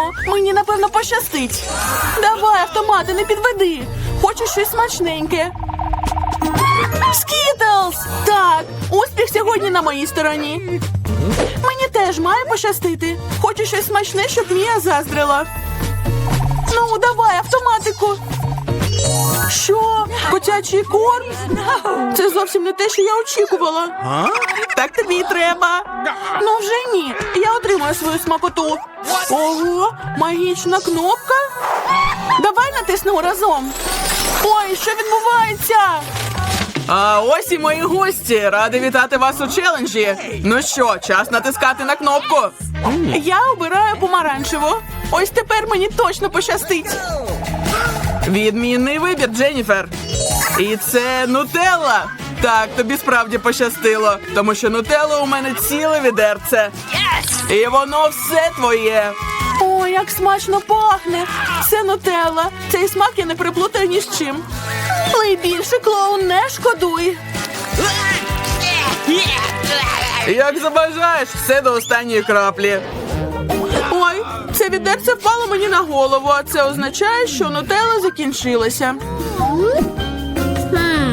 Ходімо, мені напевно пощастить. Давай, автомати, не підведи. Хочу щось смачненьке. Скітлс! Так, успіх сьогодні на моїй стороні. Мені теж має пощастити. Хочу щось смачне, щоб Мія заздрила. Ну, давай, автоматику. Що? Котячий корм? Це зовсім не те, що я очікувала. Так тобі і треба. Ну вже ні. Я отримаю свою смакоту. Ого, магічна кнопка. Давай натиснемо разом. Ой, що відбувається? А ось і мої гості. Радий вітати вас у челенджі. Ну що, час натискати на кнопку. Я обираю помаранчеву. Ось тепер мені точно пощастить. Відмінний вибір, Дженніфер. І це нутелла. Так, тобі справді пощастило, тому що нутелла у мене ціле відерце. І воно все твоє. Ой, як смачно пахне. Це нутелла. Цей смак я не приплутаю ні з чим. Лий більше, клоун, не шкодуй. Як забажаєш, все до останньої краплі. Це відерце впало мені на голову, а це означає, що нутелла закінчилася.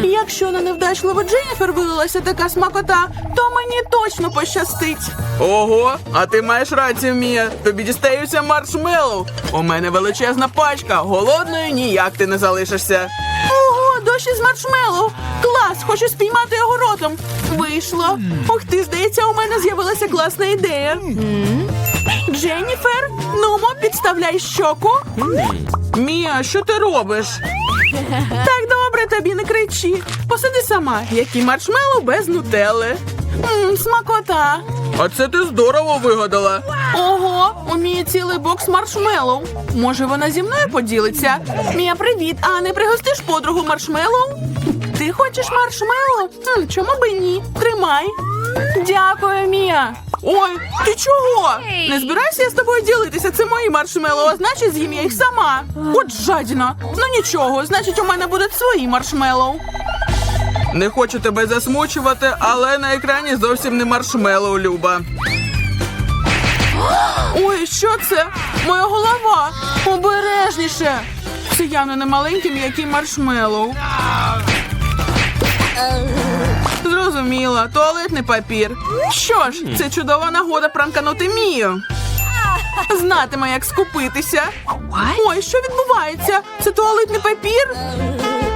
Якщо на невдачливу Дженніфер вилилася така смакота, то мені точно пощастить. Ого, а ти маєш рацію, Мія. Тобі дістаються маршмеллоу. У мене величезна пачка. Голодною ніяк ти не залишишся. Ого, дощ із маршмеллоу! Клас, хочу спіймати його ротом. Вийшло. Ух ти, здається, у мене з'явилася класна ідея. Дженніфер, нумо, підставляй щоку. Мія, що ти робиш? Так добре, тобі не кричи. Посиди сама, які маршмеллоу без нутелли. Мм, смакота. А це ти здорово вигадала. Ого, уміє цілий бокс маршмеллоу. Може, вона зі мною поділиться? Мія, привіт. А не пригостиш подругу маршмеллоу? Ти хочеш маршмеллоу? Хм, чому би ні? Тримай. Дякую, Мія. Ой, ти чого? Не збирайся я з тобою ділитися. Це мої маршмеллоу, а значить з'їм я їх сама. От жадіна. Ну нічого, значить, у мене будуть свої маршмеллоу. Не хочу тебе засмучувати, але на екрані зовсім не маршмеллоу, Люба. Ой, що це? Моя голова. Обережніше. Це явно не маленький м'який маршмеллоу. Зрозуміла, туалетний папір. Що ж, це чудова нагода пранканути Мію. Знатиме, як скупитися. Ой, що відбувається? Це туалетний папір?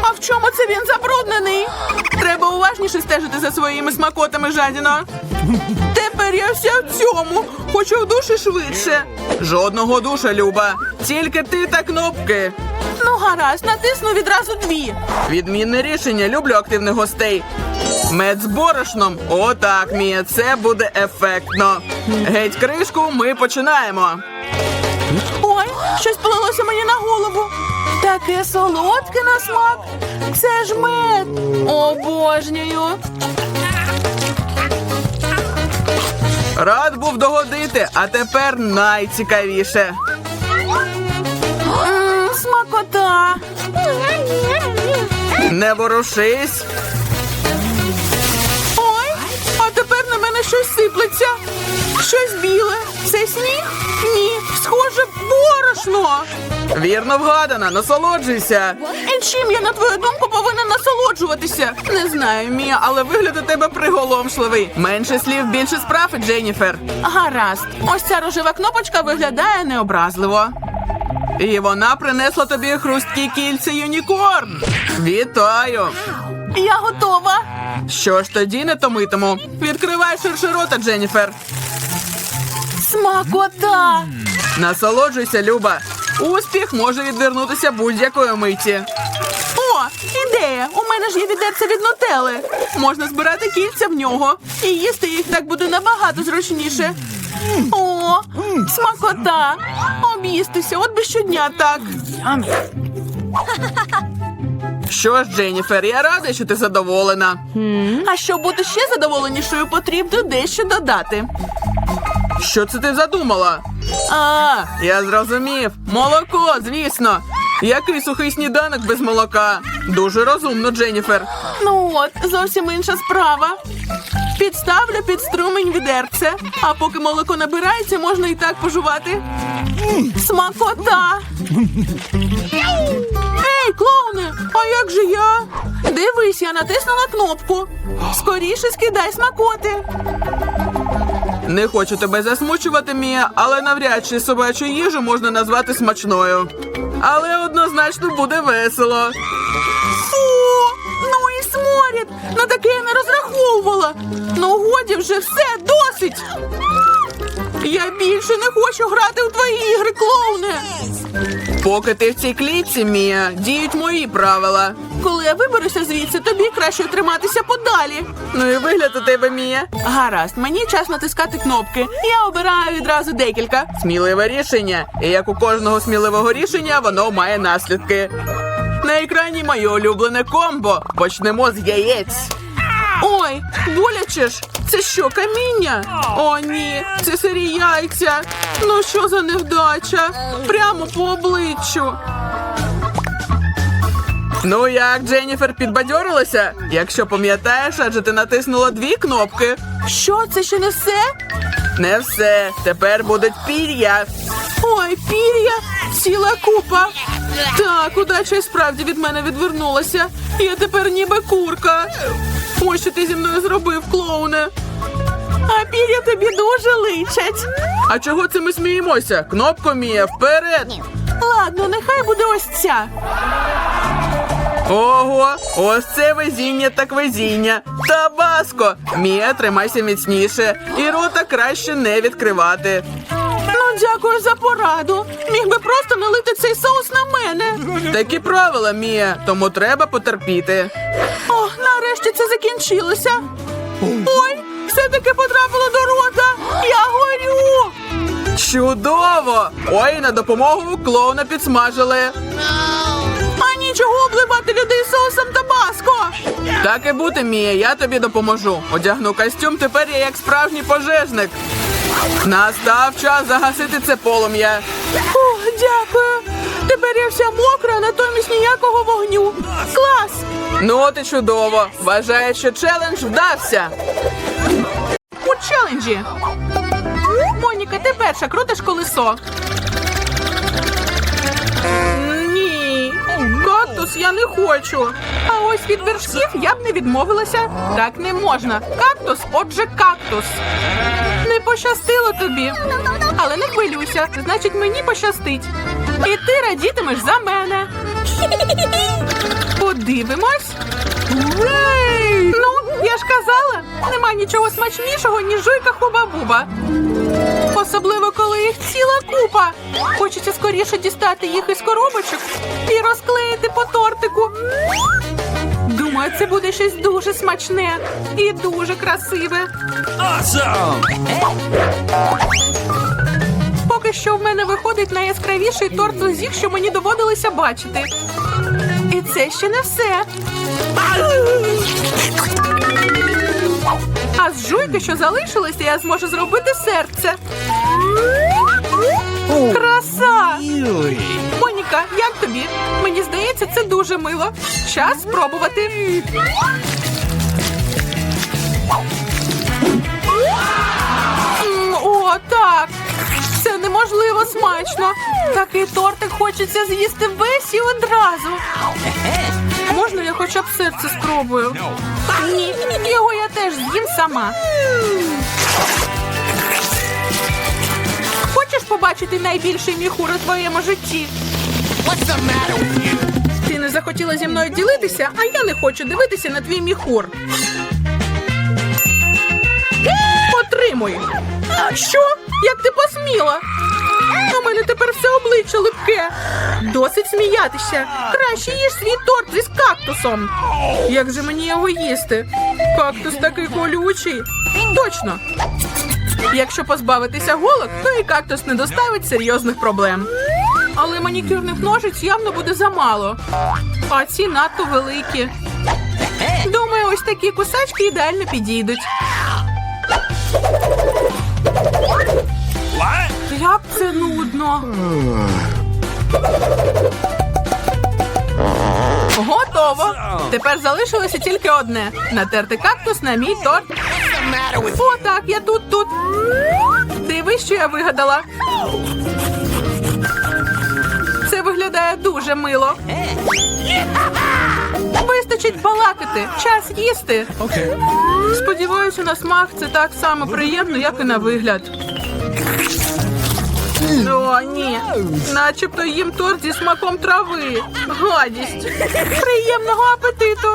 А в чому це він забруднений? Треба уважніше стежити за своїми смакотами, жадіно. Тепер я вся в цьому. Хочу в душі швидше. Жодного душа, Люба. Тільки ти та кнопки. Ну, гаразд, натисну відразу дві. Відмінне рішення. Люблю активних гостей. Мед з борошном. Отак, Мія, це буде ефектно. Геть кришку, ми починаємо. Ой, щось полилося мені на голову. Таке солодке на смак. Це ж мед. Обожнюю. Рад був догодити, а тепер найцікавіше. Смакота. Не ворушись. Ой, а тепер на мене щось сиплеться. Щось біле. Це сніг? Ні, схоже, борошно. Вірно вгадана, насолоджуйся. І чим я, на твою думку, повинна насолоджуватися? Не знаю, Мія, але вигляд у тебе приголомшливий. Менше слів, більше справ, Дженніфер. Гаразд. Ось ця рожева кнопочка виглядає необразливо. І вона принесла тобі хрусткі кільця юнікорн. Вітаю! Я готова. Що ж тоді не томитиму? Відкривай ширше рота, Дженніфер. Смакота. Насолоджуйся, Люба. Успіх може відвернутися будь-якої миті. О, ідея! У мене ж є відерце від нутели. Можна збирати кільця в нього. І їсти їх так буде набагато зручніше. О, смакота! Об'їстися, от би щодня так. Що ж, Дженніфер, я радий, що ти задоволена. А щоб бути ще задоволенішою, потрібно дещо додати. Що це ти задумала? А, я зрозумів. Молоко, звісно. Який сухий сніданок без молока? Дуже розумно, Дженніфер. Ну от, зовсім інша справа. Підставлю під струмень відерце, а поки молоко набирається, можна і так пожувати. Смакота. Ей, клоуне, а як же я? Дивись, я натиснула кнопку. Скоріше скидай смакоти. Не хочу тебе засмучувати, Мія, але навряд чи собачу їжу можна назвати смачною. Але однозначно буде весело. Сморід. На таке я не розраховувала. Ну годі вже все, досить. Я більше не хочу грати у твої ігри, клоуне. Поки ти в цій клітці, Мія, діють мої правила. Коли я виберуся звідси, тобі краще триматися подалі. Ну і вигляд у тебе, Мія. Гаразд, мені час натискати кнопки. Я обираю відразу декілька. Сміливе рішення. І як у кожного сміливого рішення, воно має наслідки. На екрані моє улюблене комбо. Почнемо з яєць. Ой, боляче ж. Це що, каміння? О, ні, це сирі яйця. Ну що за невдача? Прямо по обличчю. Ну як, Дженніфер, підбадьорилася? Якщо пам'ятаєш, адже ти натиснула дві кнопки. Що, це ще не все? Не все. Тепер будуть пір'я. Ой, пір'я, ціла купа. Так, удача і справді від мене відвернулася. Я тепер ніби курка. Ось що ти зі мною зробив, клоуне. А пір'я тобі дуже личать. А чого це ми сміємося? Кнопку Мія, вперед! Ладно, нехай буде ось ця. Ого, ось це везіння так везіння. Табаско! Мія, тримайся міцніше. І рота краще не відкривати. Ну, дякую за пораду. Міг би просто налити цей соус на мене. Такі правила, Мія, тому треба потерпіти. О, нарешті це закінчилося. Ой, все-таки потрапило до рота. Я горю. Чудово! Ой, на допомогу клоуна підсмажили. А нічого обливати людей соусом табаско. Так і бути, Мія, я тобі допоможу. Одягну костюм, тепер я як справжній пожежник. Настав час загасити це полум'я. О, дякую. Тепер я вся мокра, натомість ніякого вогню. Клас! Ну от і чудово. Вважаю, що челендж вдався. У челенджі. Моніка, ти перша крутиш колесо. Ні, кактус я не хочу. А ось від вершків я б не відмовилася. Так не можна. Кактус, отже, кактус. Пощастило тобі. Але не хвилюйся, значить мені пощастить. І ти радітимеш за мене. Подивимось. Ну, я ж казала, нема нічого смачнішого, ніж жуйка хуба-буба. Особливо, коли їх ціла купа. Хочеться скоріше дістати їх із коробочок і розклеїти по тортику. Думаю, це буде щось дуже смачне і дуже красиве. Поки що в мене виходить найяскравіший торт з усіх, що мені доводилося бачити. І це ще не все. А з жуйки, що залишилося, я зможу зробити серце. Краса! Моніка, як тобі? Мені здається, це дуже мило. Час спробувати. М, О, так. Це неможливо смачно. Такий тортик хочеться з'їсти весь і одразу. Можна я хоча б серце спробую? Ні, його я теж з'їм сама. Побачити найбільший міхур у твоєму житті? Ти не захотіла зі мною ділитися, а я не хочу дивитися на твій міхур. Отримуй. Що? Як ти посміла? У мене тепер все обличчя липке. Досить сміятися. Краще їж свій торт із кактусом. Як же мені його їсти? Кактус такий колючий. Точно. Якщо позбавитися голок, то і кактус не доставить серйозних проблем. Але манікюрних ножиць явно буде замало. А ці надто великі. Думаю, ось такі кусачки ідеально підійдуть. Як це нудно. Готово. Тепер залишилося тільки одне: натерти кактус на мій торт. О, так, я тут тут. Дивись, що я вигадала. Це виглядає дуже мило. Вистачить балакати, час їсти. Okay. Сподіваюся, на смак це так само приємно, як і на вигляд. О, ні. Начебто їм торт зі смаком трави. Гадість. Приємного апетиту.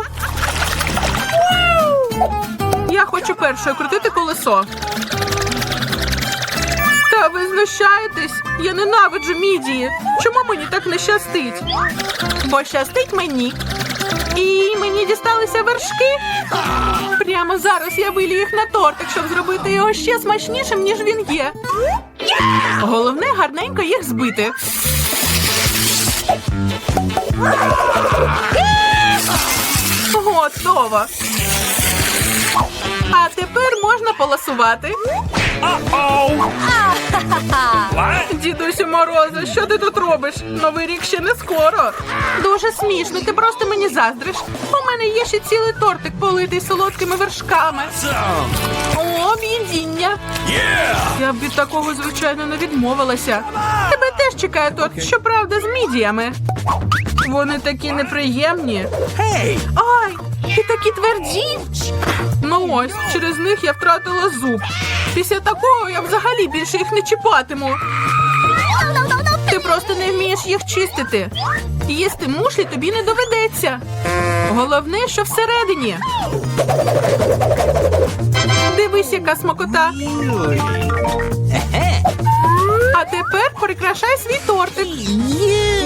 Я хочу першою крутити колесо. Та ви знущаєтесь? Я ненавиджу мідії. Чому мені так не щастить? Бо щастить мені. І мені дісталися вершки. Прямо зараз я вилію їх на тортик, щоб зробити його ще смачнішим, ніж він є. Головне гарненько їх збити. Готово. А тепер можна полосувати. Дідусю Морозо, що ти тут робиш? Новий рік ще не скоро. Дуже смішно, ти просто мені заздриш. У мене є ще цілий тортик политий солодкими вершками. О, об'їдіння. Я б від такого, звичайно, не відмовилася. Тебе теж чекає торт, щоправда, з мідіями. Вони такі неприємні. Ай, і такі тверді. Ну ось, через них я втратила зуб. Після такого я взагалі більше їх не чіпатиму. Ти просто не вмієш їх чистити. Їсти мушлі тобі не доведеться. Головне, що всередині. Дивись, яка смакота. А тепер прикрашай свій тортик.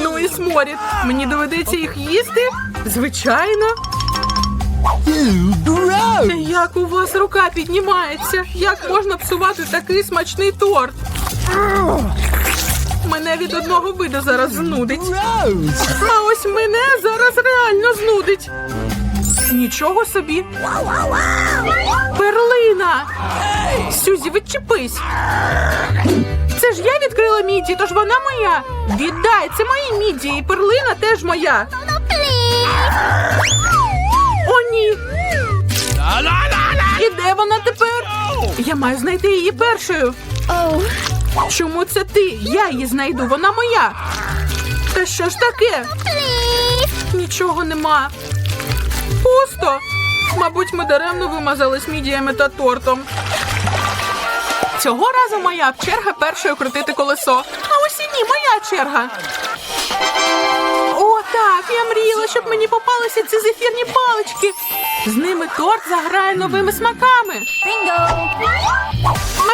Ну і сморід. Мені доведеться їх їсти? Звичайно. Як у вас рука піднімається? Як можна псувати такий смачний торт? Мене від одного виду зараз знудить. А ось мене зараз реально знудить. Нічого собі. Перлина. Сюзі, відчепись. Це ж я відкрила міді, тож вона моя. Віддай, це мої міді, і перлина теж моя. Ні. І де вона тепер? Я маю знайти її першою. Чому це ти? Я її знайду, вона моя. Та що ж таке? Нічого нема. Пусто. Мабуть, ми даремно вимазались мідіями та тортом. Цього разу моя черга першою крутити колесо. А ось і ні, моя черга. Я мріяла, щоб мені попалися ці зефірні палички. З ними торт заграє новими смаками.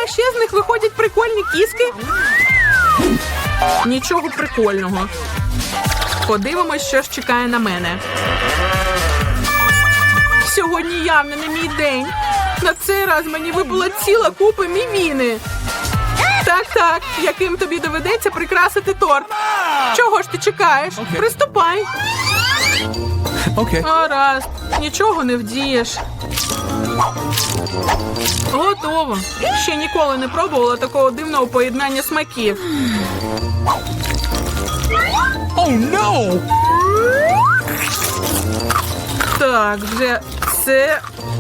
А ще з них виходять прикольні кіски. Нічого прикольного. Подивимось, що ж чекає на мене. Сьогодні явно не мій день. На цей раз мені випала ціла купа мівіни. Так, так, яким тобі доведеться прикрасити торт. Чого ж ти чекаєш? Приступай. Okay. Гаразд, нічого не вдієш. Готово. Ще ніколи не пробувала такого дивного поєднання смаків. Oh no! Так, вже все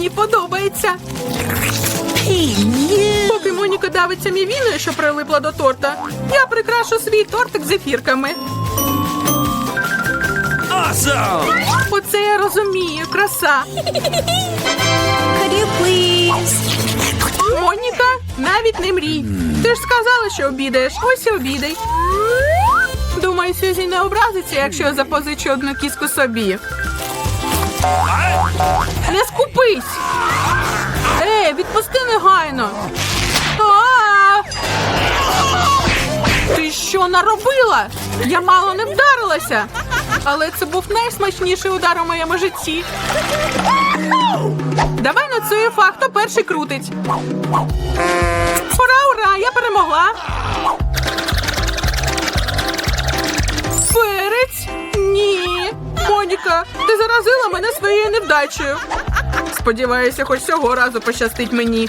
Мені подобається. Поки Моніка давиться мівіною, що прилипла до торта, я прикрашу свій тортик зефірками. Awesome! Оце я розумію, краса. Could you please? Моніка, навіть не мрій. Ти ж сказала, що обідаєш. Ось і обідай. Думаю, Сюзі не образиться, якщо я запозичу одну кіску собі. Не скупись. Ей, відпусти негайно. Ти що наробила? Я мало не вдарилася. Але це був найсмачніший удар у моєму житті. Давай на цю ефа, хто перший крутить. Ура, ура! Я перемогла. Перець? Ні. Моніка, ти заразила мене своєю невдачею. Сподіваюся, хоч цього разу пощастить мені.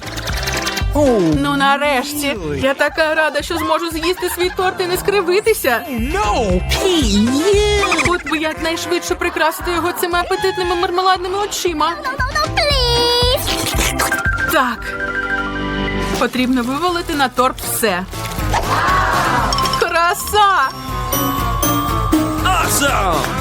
Ну, нарешті. Я така рада, що зможу з'їсти свій торт і не скривитися. No! От би якнайшвидше прикрасити його цими апетитними мармеладними очима. Так. Потрібно вивалити на торт все. Краса! Awesome!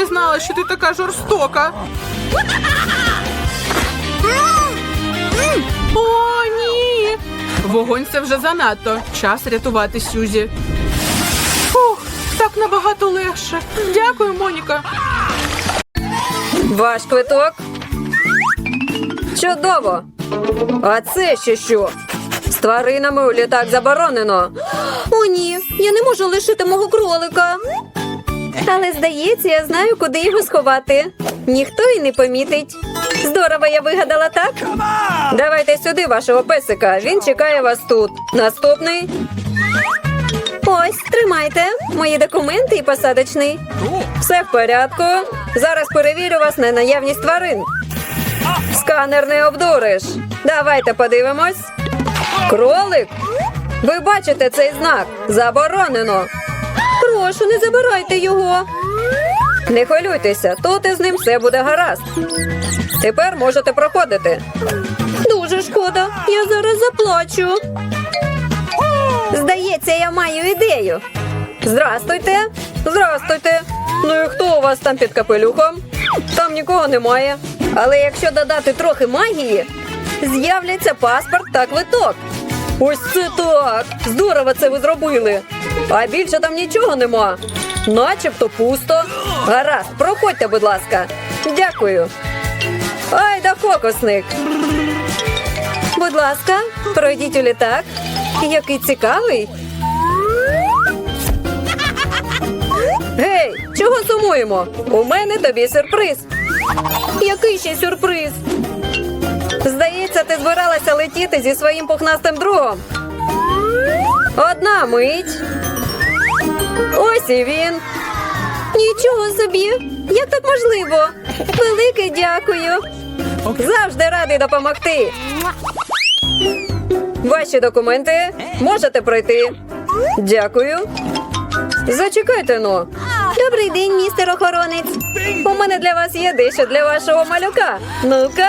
Не знала, що ти така жорстока. О, ні! Вогонь це вже занадто. Час рятувати Сюзі. Фух, так набагато легше. Дякую, Моніка. Ваш квиток. Чудово. А це ще що? З тваринами у літак заборонено. О, ні, я не можу лишити мого кролика. Але здається, я знаю, куди його сховати. Ніхто й не помітить. Здорово, я вигадала так. Давайте сюди вашого песика. Він чекає вас тут. Наступний. Ось, тримайте мої документи і посадочний. Все в порядку. Зараз перевірю вас на наявність тварин. Сканер не обдуриш. Давайте подивимось. Кролик. Ви бачите цей знак? Заборонено. Прошу, не забирайте його. Не хвилюйтеся, тут із ним все буде гаразд. Тепер можете проходити. Дуже шкода, я зараз заплачу. Здається, я маю ідею. Здрастуйте. Здрастуйте. Ну і хто у вас там під капелюхом? Там нікого немає. Але якщо додати трохи магії, з'являться паспорт та квиток. Ось це так! Здорово це ви зробили. А більше там нічого нема. Начебто пусто. Гаразд, проходьте, будь ласка. Дякую. Ай да фокусник. Будь ласка, пройдіть у літак. Який цікавий. Гей, чого сумуємо? У мене тобі сюрприз. Який ще сюрприз? Здається, ти збиралася летіти зі своїм пухнастим другом. Одна мить. Ось і він. Нічого собі. Як так можливо? Велике дякую. Завжди радий допомогти. Ваші документи можете пройти. Дякую. Зачекайте ну. Добрий день, містер охоронець. У мене для вас є дещо для вашого малюка. Ну-ка.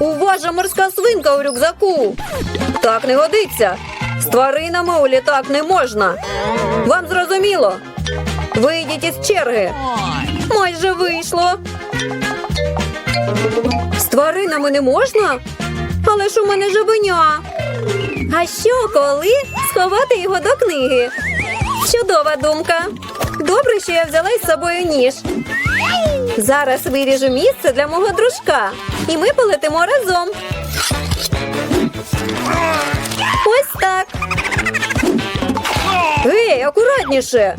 У вас же морська свинка у рюкзаку. Так не годиться. З тваринами у літак не можна. Вам зрозуміло? Вийдіть із черги. Майже вийшло. З тваринами не можна? Але ж у мене жабеня. А що, коли сховати його до книги? Чудова думка. Добре, що я взяла із собою ніж. Зараз виріжу місце для мого дружка, і ми полетимо разом. Ось так. Гей, акуратніше.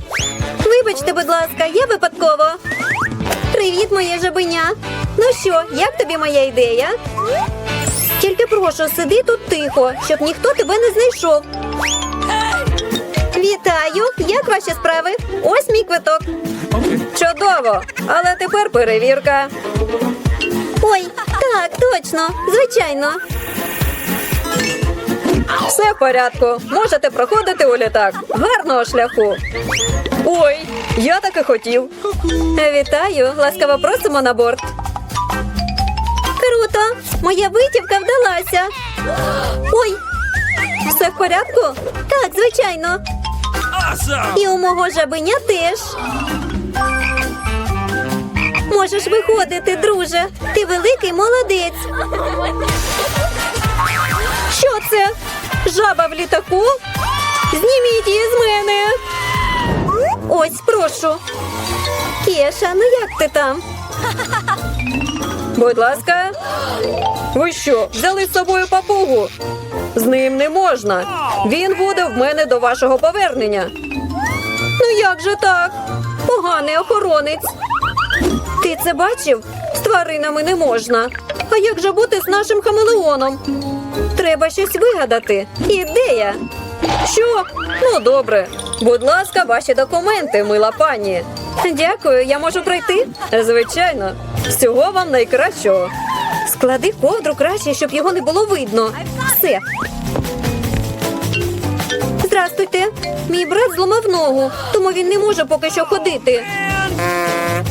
Вибачте, будь ласка, я випадково. Привіт, моє жабеня. Ну що, як тобі моя ідея? Тільки прошу, сиди тут тихо, щоб ніхто тебе не знайшов. Вітаю! Як ваші справи? Ось мій квиток. Чудово! Але тепер перевірка. Ой, так, точно, звичайно. Все в порядку. Можете проходити у літак. Гарного шляху. Ой, я так і хотів. Вітаю, ласкаво просимо на борт. Круто! Моя витівка вдалася. Ой, все в порядку? Так, звичайно. І у мого жабеня теж. Можеш виходити, друже. Ти великий молодець. Що це? Жаба в літаку? Зніміть її з мене. Ось, прошу. Кеша, ну як ти там? Будь ласка. Ви що, взяли з собою папугу? З ним не можна. Він буде в мене до вашого повернення. Ну як же так? Поганий охоронець. Ти це бачив? З тваринами не можна. А як же бути з нашим хамелеоном? Треба щось вигадати. Ідея. Що? Ну, добре. Будь ласка, ваші документи, мила пані. Дякую, я можу пройти? Звичайно. Всього вам найкращого. Склади ковдру краще, щоб його не було видно. Все. Здрастуйте. Мій брат зламав ногу, тому він не може поки що ходити.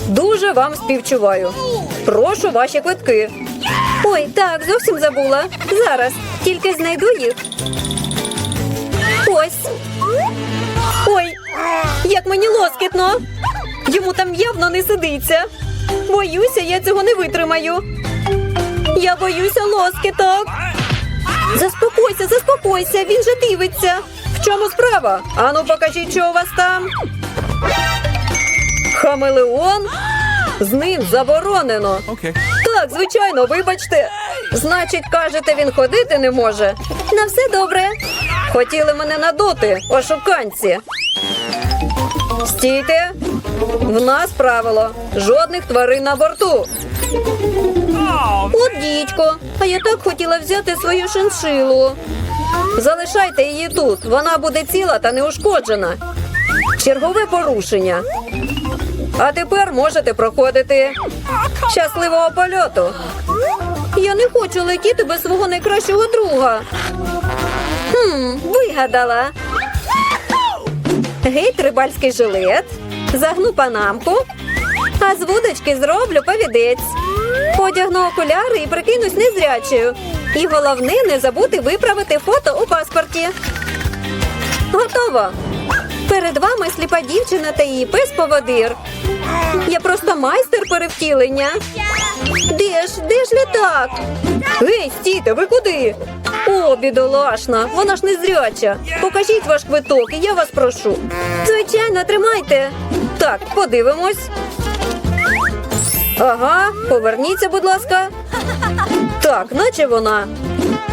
Дуже вам співчуваю. Прошу ваші квитки. Ой, так, зовсім забула. Зараз, тільки знайду їх. Ось. Ой, як мені лоскітно. Йому там явно не сидиться. Боюся, я цього не витримаю. Я боюся лоскіток. Заспокойся, заспокойся, він же дивиться. В чому справа? Ану, покажіть, що у вас там. Хамелеон? З ним заборонено. Okay. Так, звичайно, вибачте. Значить, кажете, він ходити не може. На все добре. Хотіли мене надути, ошуканці. Стійте. В нас правило. Жодних тварин на борту. От дідько, а я так хотіла взяти свою шиншилу. Залишайте її тут. Вона буде ціла та неушкоджена. Чергове порушення. А тепер можете проходити. Щасливого польоту. Я не хочу летіти без свого найкращого друга. Хм, вигадала. Геть рибальський жилет. Загну панамку. А з вудочки зроблю повідець. Одягну окуляри і прикинусь незрячою. І головне не забути виправити фото у паспорті. Готово. Перед вами сліпа дівчина та її пес поводир. Я просто майстер перевтілення. Де ж, де ж літак? Гей, стійте, ви куди? О, бідолашна, вона ж не зряча. Покажіть ваш квиток, і я вас прошу. Звичайно, тримайте. Так, подивимось. Ага, поверніться, будь ласка. Так, наче вона.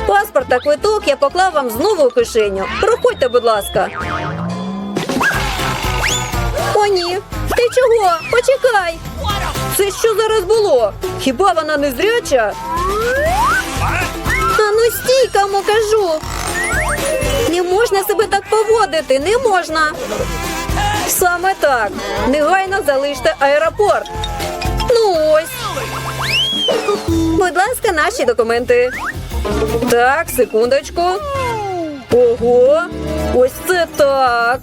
Паспорт та квиток я поклав вам знову у кишеню. Проходьте, будь ласка. О. Ти чого? Почекай. Це що зараз було? Хіба вона не зряча? А ну стій, кому кажу. Не можна себе так поводити, не можна. Саме так. Негайно залиште аеропорт. Ну ось. Будь ласка, наші документи. Так, секундочку. Ого, ось це так.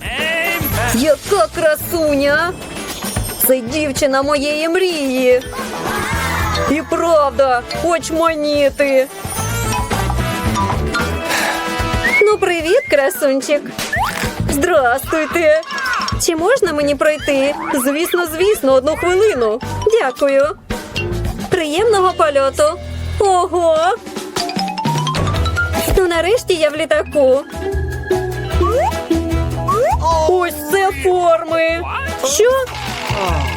Яка красуня! Це дівчина моєї мрії. І правда, очманіти. Ну, привіт, красунчик. Здрастуйте. Чи можна мені пройти? Звісно, звісно, одну хвилину. Дякую. Приємного польоту. Ого. Ну, Нарешті я в літаку. Форми. Що?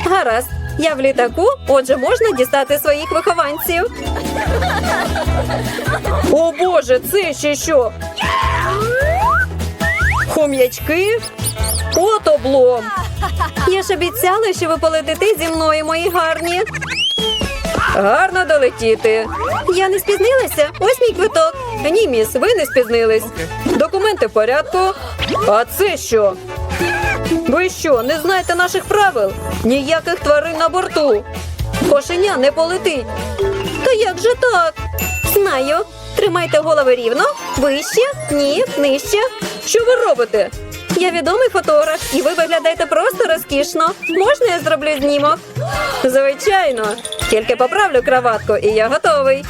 Гаразд. Я в літаку, отже, можна дістати своїх вихованців. О Боже, це ще що? Хом'ячки? От облом. Я ж обіцяла, що ви полетите зі мною, мої гарні. Гарно долетіти. Я не спізнилася. Ось мій квиток. Ні, міс, ви не спізнились. Документи в порядку. А це що? Ви що, не знаєте наших правил? Ніяких тварин на борту. Кошеня не полетить. Та як же так? Знаю. Тримайте голови рівно, вище, ні, нижче. Що ви робите? Я відомий фотограф, і ви виглядаєте просто розкішно. Можна я зроблю знімок? Звичайно. Тільки поправлю краватку, і я готовий.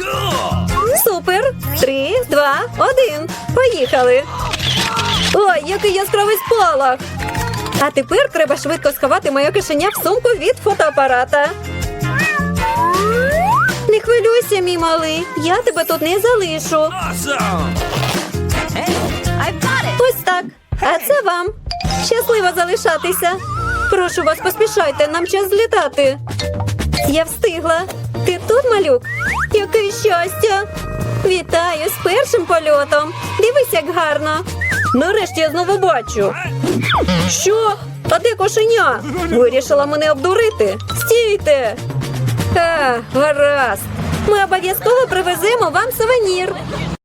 Супер! Три, два, один. Поїхали. Ой, який яскравий спалах! А тепер треба швидко сховати моє кишеня в сумку від фотоапарата. Не хвилюйся, мій малий. Я тебе тут не залишу. Ось так. А це вам. Щасливо залишатися. Прошу вас, поспішайте, нам час злітати. Я встигла. Ти тут, малюк? Яке щастя! Вітаю з першим польотом. Дивись, як гарно. Нарешті я знову бачу. Що? А де кошеня? Вирішила мене обдурити. Стійте. А, гаразд. Ми обов'язково привеземо вам сувенір.